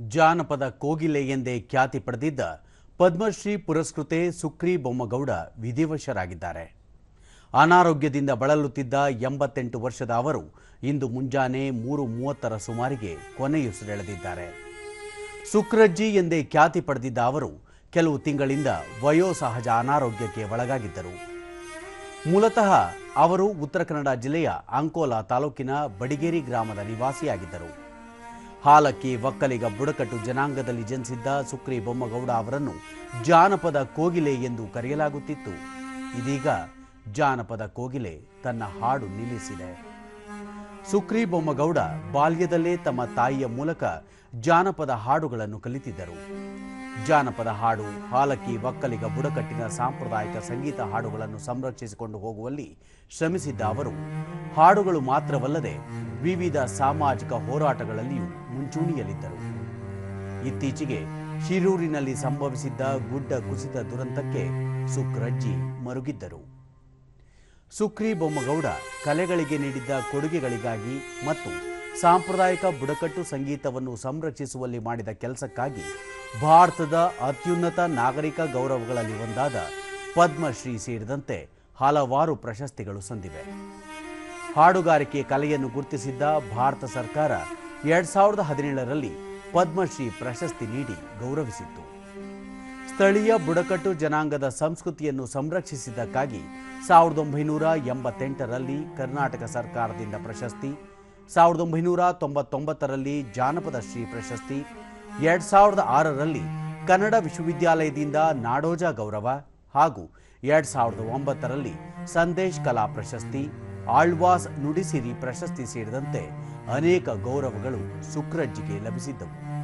ಜಾನಪದ ಕೋಗಿಲೆ ಎಂದೇ ಖ್ಯಾತಿ ಪಡೆದಿದ್ದ ಪದ್ಮಶ್ರೀ ಪುರಸ್ಕೃತೆ ಸುಕ್ರಿ ಬೊಮ್ಮಗೌಡ ವಿಧಿವಶರಾಗಿದ್ದಾರೆ. ಅನಾರೋಗ್ಯದಿಂದ ಬಳಲುತ್ತಿದ್ದ ಎಂಬತ್ತೆಂಟು ವರ್ಷದ ಅವರು ಇಂದು ಮುಂಜಾನೆ ಮೂರು ಮೂವತ್ತರ ಸುಮಾರಿಗೆ ಕೊನೆಯುಸಿರೆಳೆದಿದ್ದಾರೆ. ಸುಕ್ರಜ್ಜಿ ಎಂದೇ ಖ್ಯಾತಿ ಪಡೆದಿದ್ದ ಅವರು ಕೆಲವು ತಿಂಗಳಿಂದ ವಯೋಸಹಜ ಅನಾರೋಗ್ಯಕ್ಕೆ ಒಳಗಾಗಿದ್ದರು. ಮೂಲತಃ ಅವರು ಉತ್ತರ ಕನ್ನಡ ಜಿಲ್ಲೆಯ ಅಂಕೋಲಾ ತಾಲೂಕಿನ ಬಡಿಗೇರಿ ಗ್ರಾಮದ ನಿವಾಸಿಯಾಗಿದ್ದರು. ಹಾಲಕ್ಕಿ, ಒಕ್ಕಲಿಗ, ಬುಡಕಟ್ಟು ಜನಾಂಗದಲ್ಲಿ ಜನಿಸಿದ್ದ ಸುಕ್ರಿ ಬೊಮ್ಮಗೌಡ ಅವರನ್ನು ಜಾನಪದ ಕೋಗಿಲೆ ಎಂದು ಕರೆಯಲಾಗುತ್ತಿತ್ತು. ಇದೀಗ ಜಾನಪದ ಕೋಗಿಲೆ ತನ್ನ ಹಾಡು ನಿಲ್ಲಿಸಿದೆ. ಸುಕ್ರಿ ಬೊಮ್ಮಗೌಡ ಬಾಲ್ಯದಲ್ಲೇ ತಮ್ಮ ತಾಯಿಯ ಮೂಲಕ ಜಾನಪದ ಹಾಡುಗಳನ್ನು ಕಲಿತಿದ್ದರು. ಜಾನಪದ ಹಾಡು, ಹಾಲಕ್ಕಿ, ಒಕ್ಕಲಿಗ, ಬುಡಕಟ್ಟಿನ ಸಾಂಪ್ರದಾಯಿಕ ಸಂಗೀತ ಹಾಡುಗಳನ್ನು ಸಂರಕ್ಷಿಸಿಕೊಂಡು ಹೋಗುವಲ್ಲಿ ಶ್ರಮಿಸಿದ್ದ ಅವರು, ಹಾಡುಗಳು ಮಾತ್ರವಲ್ಲದೆ ವಿವಿಧ ಸಾಮಾಜಿಕ ಹೋರಾಟಗಳಲ್ಲಿಯೂ ಮುಂಚೂಣಿಯಲ್ಲಿದ್ದರು. ಇತ್ತೀಚೆಗೆ ಶಿರೂರಿನಲ್ಲಿ ಸಂಭವಿಸಿದ್ದ ಗುಡ್ಡ ಕುಸಿತ ದುರಂತಕ್ಕೆ ಸುಕ್ರಜ್ಜಿ ಮರುಗಿದ್ದರು. ಸುಕ್ರಿ ಬೊಮ್ಮಗೌಡ ಕಲೆಗಳಿಗೆ ನೀಡಿದ್ದ ಕೊಡುಗೆಗಳಿಗಾಗಿ ಮತ್ತು ಸಾಂಪ್ರದಾಯಿಕ ಬುಡಕಟ್ಟು ಸಂಗೀತವನ್ನು ಸಂರಕ್ಷಿಸುವಲ್ಲಿ ಮಾಡಿದ ಕೆಲಸಕ್ಕಾಗಿ ಭಾರತದ ಅತ್ಯುನ್ನತ ನಾಗರಿಕ ಗೌರವಗಳಲ್ಲಿ ಒಂದಾದ ಪದ್ಮಶ್ರೀ ಸೇರಿದಂತೆ ಹಲವಾರು ಪ್ರಶಸ್ತಿಗಳು ಸಂದಿವೆ. ಹಾಡುಗಾರಿಕೆ ಕಲೆಯನ್ನು ಗುರುತಿಸಿದ್ದ ಭಾರತ ಸರ್ಕಾರ ಎರಡ್ ಸಾವಿರದ ಹದಿನೇಳರಲ್ಲಿ ಪದ್ಮಶ್ರೀ ಪ್ರಶಸ್ತಿ ನೀಡಿ ಗೌರವಿಸಿತ್ತು. ಸ್ಥಳೀಯ ಬುಡಕಟ್ಟು ಜನಾಂಗದ ಸಂಸ್ಕೃತಿಯನ್ನು ಸಂರಕ್ಷಿಸಿದ್ದಕ್ಕಾಗಿ ಸಾವಿರದ ಒಂಬೈನೂರ ಎಂಬತ್ತೆಂಟರಲ್ಲಿ ಕರ್ನಾಟಕ ಸರ್ಕಾರದಿಂದ ಪ್ರಶಸ್ತಿ, ಸಾವಿರದ ಒಂಬೈನೂರ ತೊಂಬತ್ತೊಂಬತ್ತರಲ್ಲಿ ಜಾನಪದ ಶ್ರೀ ಪ್ರಶಸ್ತಿ, ಎರಡ್ ಸಾವಿರದ ಆರರಲ್ಲಿ ಕನ್ನಡ ವಿಶ್ವವಿದ್ಯಾಲಯದಿಂದ ನಾಡೋಜ ಗೌರವ ಹಾಗೂ ಎರಡ್ ಸಾವಿರದ ಒಂಬತ್ತರಲ್ಲಿ ಸಂದೇಶ್ ಕಲಾ ಪ್ರಶಸ್ತಿ ಆಳ್ವಾಸ್ ನುಡಿಸಿರಿ ಪ್ರಶಸ್ತಿ ಸೇರಿದಂತೆ ಅನೇಕ ಗೌರವಗಳು ಸುಕ್ರಜ್ಜಿಗೆ ಲಭಿಸಿದ್ದವು.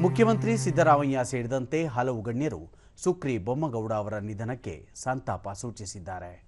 ಮುಖ್ಯಮಂತ್ರಿ ಸಿದ್ದರಾಮಯ್ಯ ಸೇರಿದಂತೆ ಹಲವು ಗಣ್ಯರು ಸುಕ್ರಿ ಬೊಮ್ಮಗೌಡ ಅವರ ನಿಧನಕ್ಕೆ ಸಂತಾಪ ಸೂಚಿಸಿದ್ದಾರೆ.